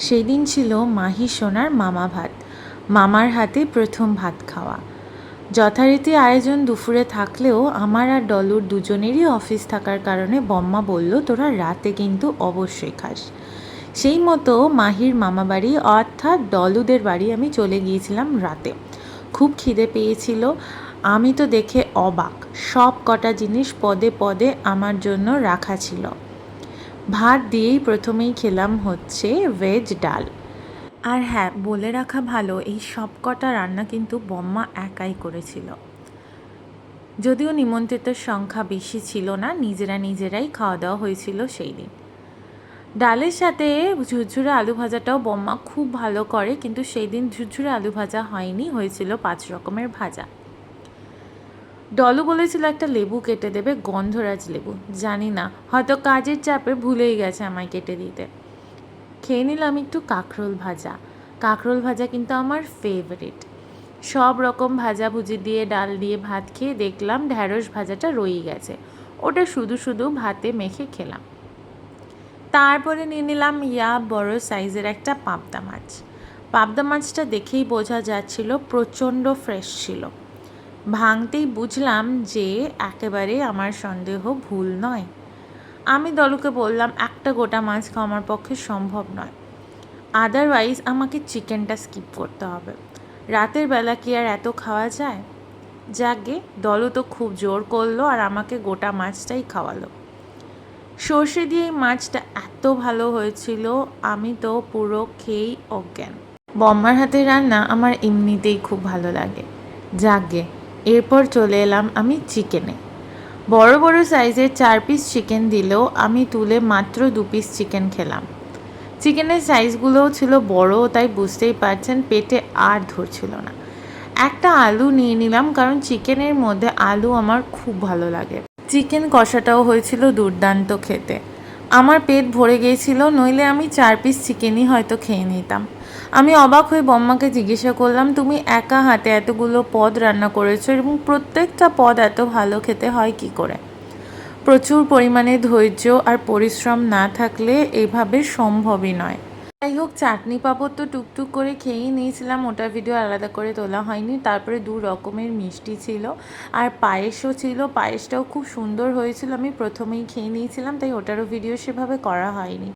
সেই দিন ছিল মাহি সোনার মামা ভাত, মামার হাতে প্রথম ভাত খাওয়া। যথারীতি আয়োজন দুপুরে থাকলেও আমার আর ডলুর দুজনেরই অফিস থাকার কারণে বম্মা বলল, তোরা রাতে কিন্তু অবশ্যই খাস। সেই মতো মাহির মামা বাড়ি অর্থাৎ ডলুদের বাড়ি আমি চলে গিয়েছিলাম রাতে। খুব খিদে পেয়েছিল। আমি তো দেখে অবাক। সব কটা জিনিস পদে পদে আমার জন্য রাখা ছিল। ভাত দিয়েই প্রথমেই খেলাম হচ্ছে ভেজ ডাল। আর হ্যাঁ বলে রাখা ভালো, এই সব কটা রান্না কিন্তু বম্মা একাই করেছিল। যদিও নিমন্ত্রিতের সংখ্যা বেশি ছিল না, নিজেরা নিজেরাই খাওয়া দাওয়া হয়েছিল সেই দিন। ডালের সাথে ঝুরঝুরে আলু ভাজাটাও বম্মা খুব ভালো করে, কিন্তু সেই দিন ঝুরঝুরে আলু ভাজা হয়নি, হয়েছিল পাঁচ রকমের ভাজা। ডলু বলেছিল একটা লেবু কেটে দেবে, গন্ধরাজ লেবু। জানি না, হয়তো কাজের চাপে ভুলেই গেছে আমায় কেটে দিতে। খেয়ে নিলাম একটু কাঁকরোল ভাজা। কাঁকরোল ভাজা কিন্তু আমার ফেভারিট সব রকম ভাজাভুজি দিয়ে, ডাল দিয়ে ভাত খেয়ে দেখলাম ঢ্যাঁড়স ভাজাটা রয়েই গেছে। ওটা শুধু শুধু ভাতে মেখে খেলাম। তারপরে নিয়ে নিলাম ইয়া বড় সাইজের একটা পাবদা মাছ। পাবদা মাছটা দেখেই বোঝা যাচ্ছিল, প্রচণ্ড ফ্রেশ ছিল। ভাঙতেই বুঝলাম যে একেবারে আমার সন্দেহ ভুল নয়। আমি দলুকে বললাম, একটা গোটা মাছ খাওয়া আমার পক্ষে সম্ভব নয়। আদারওয়াইজ আমাকে চিকেনটা স্কিপ করতে হবে। রাতের বেলা কি আর এত খাওয়া যায়? যাকে দলু তো খুব জোর করল আর আমাকে গোটা মাছটাই খাওয়ালো। সর্ষে দিয়ে এই মাছটা এত ভালো হয়েছিল, আমি তো পুরো খেয়েই অজ্ঞান। বম্মার হাতের রান্না আমার এমনিতেই খুব ভালো লাগে। যাকে এরপর চলে এলাম আমি চিকেনে। বড় বড় সাইজের চার পিস চিকেন দিলেও আমি তুলে মাত্র দু পিস চিকেন খেলাম। চিকেনের সাইজগুলোও ছিল বড়, তাই বুঝতেই পারছেন পেটে আর ধরছিল না। একটা আলু নিয়ে নিলাম, কারণ চিকেনের মধ্যে আলু আমার খুব ভালো লাগে। চিকেন কষাটাও হয়েছিল দুর্দান্ত খেতে। আমার পেট ভরে গিয়েছিল, নইলে আমি চার পিস চিকেনই হয়তো খেয়ে নিতাম। আমি অবাক হয়ে বম্মাকে জিজ্ঞাসা করলাম, তুমি একা হাতে এতগুলো পদ রান্না করেছ এবং প্রত্যেকটা পদ এত ভালো খেতে হয় কি করে? প্রচুর পরিমাণে ধৈর্য আর পরিশ্রম না থাকলে এভাবে সম্ভবই নয়। যাই হোক, চাটনি পাঁপড় তো টুকটুক করে খেয়েই নিয়েছিলাম, ওটা ভিডিও আলাদা করে তোলা হয়নি। তারপরে দু রকমের মিষ্টি ছিল আর পায়েসও ছিল। পায়েসটাও খুব সুন্দর হয়েছিল। আমি প্রথমেই খেয়ে নিয়েছিলাম, তাই ওটারও ভিডিও সেভাবে করা হয়নি।